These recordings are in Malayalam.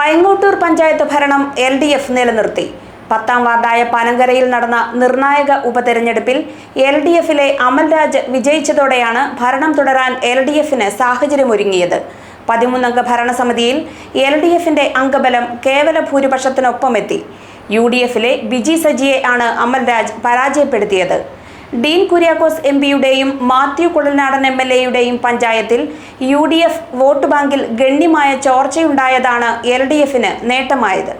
പൈങ്ങോട്ടൂർ പഞ്ചായത്ത് ഭരണം എൽ ഡി എഫ് നിലനിർത്തി. പത്താം വാർഡായ പനങ്കരയിൽ നടന്ന നിർണായക ഉപതെരഞ്ഞെടുപ്പിൽ എൽ ഡി എഫിലെ അമൽരാജ് വിജയിച്ചതോടെയാണ് ഭരണം തുടരാൻ എൽ ഡി എഫിന് സാഹചര്യമൊരുങ്ങിയത്. പതിമൂന്നംഗ ഭരണസമിതിയിൽ എൽ ഡി എഫിന്റെ അംഗബലം കേവല ഭൂരിപക്ഷത്തിനൊപ്പമെത്തി. യു ഡി എഫിലെ ബിജി സജിയെ ആണ് അമൽരാജ് പരാജയപ്പെടുത്തിയത്. ഡീൻ കുര്യാക്കോസ് എം പിയുടെയും മാത്യു കുഴൽനാടൻ എം എൽ എയുടെയും പഞ്ചായത്തിൽ യു ഡി എഫ് വോട്ട് ബാങ്കിൽ ഗണ്യമായ ചോർച്ചയുണ്ടായതാണ് എൽ ഡി എഫിന് നേട്ടമായത്.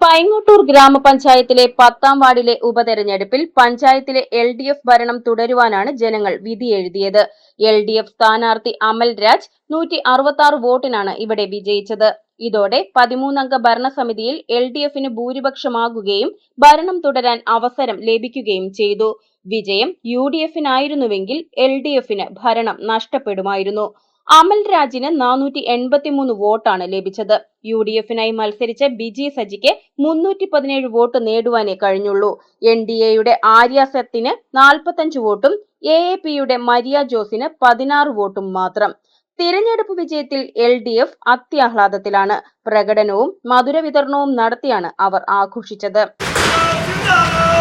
പൈങ്ങോട്ടൂർ ഗ്രാമപഞ്ചായത്തിലെ പത്താം വാർഡിലെ ഉപതെരഞ്ഞെടുപ്പിൽ പഞ്ചായത്തിലെ എൽ ഡി എഫ് ഭരണം തുടരുവാനാണ് ജനങ്ങൾ വിധിയെഴുതിയത്. എൽ ഡി എഫ് സ്ഥാനാർത്ഥി അമൽ രാജ് നൂറ്റി അറുപത്തി ആറ് വോട്ടിനാണ് ഇവിടെ വിജയിച്ചത്. ഇതോടെ പതിമൂന്നംഗ ഭരണസമിതിയിൽ എൽ ഡി എഫിന് ഭൂരിപക്ഷമാകുകയും ഭരണം തുടരാൻ അവസരം ലഭിക്കുകയും ചെയ്തു. വിജയം യു ഡി എഫിനായിരുന്നുവെങ്കിൽ എൽ ഡി എഫിന് ഭരണം നഷ്ടപ്പെടുമായിരുന്നു. അമൽ രാജിന് നാനൂറ്റി എൺപത്തിമൂന്ന് വോട്ടാണ് ലഭിച്ചത്. യു ഡി എഫിനായി മത്സരിച്ച ബിജി സജിക്ക് മുന്നൂറ്റി പതിനേഴ് വോട്ട് നേടുവാനേ കഴിഞ്ഞുള്ളൂ. എൻ ഡി എയുടെ ആര്യ സത്തിന് നാൽപ്പത്തഞ്ച് വോട്ടും എ എ പിയുടെ മരിയ ജോസിന് പതിനാറ് വോട്ടും മാത്രം. തിരഞ്ഞെടുപ്പ് വിജയത്തിൽ എൽ ഡി എഫ് അത്യാഹ്ലാദത്തിലാണ്. പ്രകടനവും മധുര വിതരണവും നടത്തിയാണ് അവർ ആഘോഷിച്ചത്.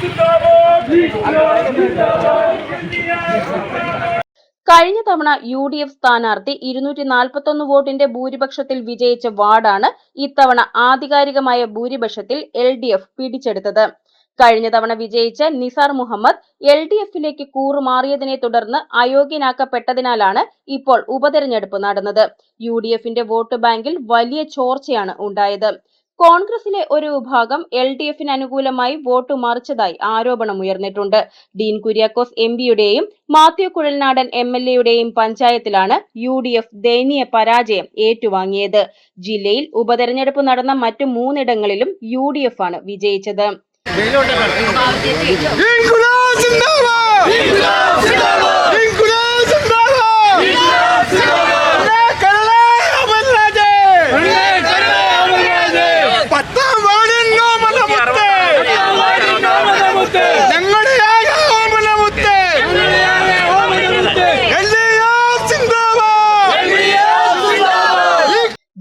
സിന്ദാബാദ് കഴിഞ്ഞ തവണ യു ഡി എഫ് സ്ഥാനാർത്ഥി ഇരുന്നൂറ്റി നാൽപ്പത്തൊന്ന് വോട്ടിന്റെ ഭൂരിപക്ഷത്തിൽ വിജയിച്ച വാർഡാണ് ഇത്തവണ ആധികാരികമായ ഭൂരിപക്ഷത്തിൽ എൽ ഡി എഫ് പിടിച്ചെടുത്തത്. കഴിഞ്ഞ തവണ വിജയിച്ച നിസാർ മുഹമ്മദ് എൽ ഡി എഫിലേക്ക് കൂറുമാറിയതിനെ തുടർന്ന് അയോഗ്യനാക്കപ്പെട്ടതിനാലാണ് ഇപ്പോൾ ഉപതെരഞ്ഞെടുപ്പ് നടന്നത്. യു ഡി എഫിന്റെ വോട്ട് ബാങ്കിൽ വലിയ ചോർച്ചയാണ് ഉണ്ടായത്. കോൺഗ്രസിലെ ഒരു വിഭാഗം എൽ ഡി എഫിന് അനുകൂലമായി വോട്ട് മറിച്ചതായി ആരോപണമുയർന്നിട്ടുണ്ട് ഡീൻ കുര്യാക്കോസ് എം പിയുടെയും മാത്യു കുഴൽനാടൻ എം എൽ എയുടെയും പഞ്ചായത്തിലാണ് യു ഡി എഫ് ദയനീയ പരാജയം ഏറ്റുവാങ്ങിയത്. ജില്ലയിൽ ഉപതെരഞ്ഞെടുപ്പ് നടന്ന മറ്റു മൂന്നിടങ്ങളിലും യു ഡി എഫ് ആണ് വിജയിച്ചത്